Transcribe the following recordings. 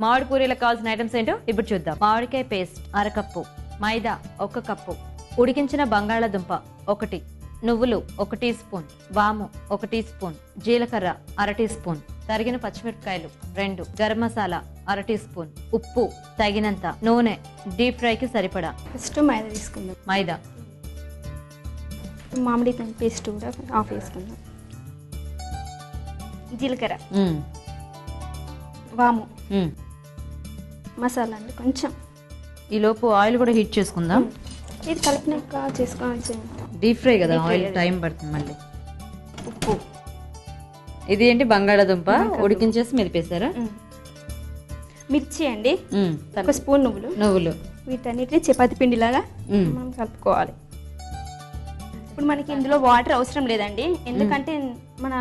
మామిడి పూరీలకు కావాల్సిన ఐటమ్స్ ఏంటో ఇప్పుడు చూద్దాం. మామిడికాయ పేస్ట్ అరకప్పు మైదా ఒక కప్పు ఉడికించిన బంగాళాదుంప ఒకటి నువ్వులు ఒక టీ స్పూన్ వాము ఒక టీ స్పూన్ జీలకర్ర అర టీ స్పూన్ తరిగిన పచ్చిమిరపకాయలు రెండు గరం మసాలా అర టీ స్పూన్ ఉప్పు తగినంత నూనె డీప్ ఫ్రైకి సరిపడా. ఫస్ట్ మైదా తీసుకుందాం. మైదా. మామిడి పేస్ట్ కూడా ఆఫ్ వేసుకుందాం. జీలకర్ర. వాము. మసాలా అండి కొంచెం. ఈ లోపు ఆయిల్ కూడా హీట్ చేసుకుందాం. ఇది కలిపినాక చేసుకోవాల్సి డీప్ ఫ్రై కదా ఆయిల్. టైం పడుతుంది మళ్ళీ. ఉప్పు ఇది ఏంటి బంగాళాదుంప? ఉడికించేసి మెదిపేశారా. మిర్చి అండి. ఒక స్పూన్ నువ్వులు. నువ్వులు. వీటన్నిటిని చపాతి పిండిలాగా. మనం కలుపుకోవాలి. ఇప్పుడు మనకి ఇందులో వాటర్ అవసరం లేదండి. ఎందుకంటే మన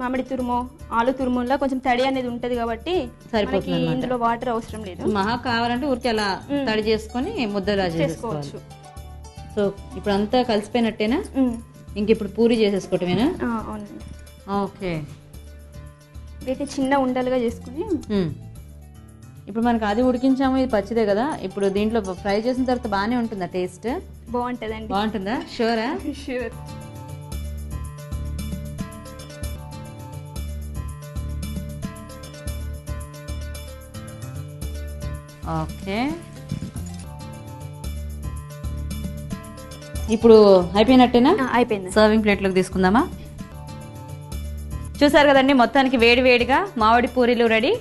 మామిడి తురుము? ఆలు తురుములా కొంచెం తడి అనేది ఉంటది కాబట్టి సరిపోతుంది మనకి. ఇందులో వాటర్ అవసరం లేదు. మహా కావాలంటే ఊరికి అలా తడి చేసుకొని ముద్దలా చేసుకోవచ్చు. సో ఇప్పుడు అంతా కలిసిపోయినట్టేనా. ఇంక ఇప్పుడు పూరి చేసేసుకోవటమేనా? అవునండి. ఓకే. వీటిని చిన్న ఉండలుగా చేసుకుని. ఇప్పుడు మనకి అది ఉడికించాము ఇది పచ్చిదే కదా. ఇప్పుడు దీంట్లో ఫ్రై చేసిన తర్వాత బాగానే ఉంటుందా టేస్ట్? బాగుంటదండి. బాగుంటుందా? షూరా? Sure okay. ఇప్పుడు అయిపోయినట్టేనా? అయిపోయింది. సర్వింగ్ ప్లేట్లోకి తీసుకుందామా? చూసారు కదండి మొత్తానికి వేడి వేడిగా మామిడి పూరీలు రెడీ.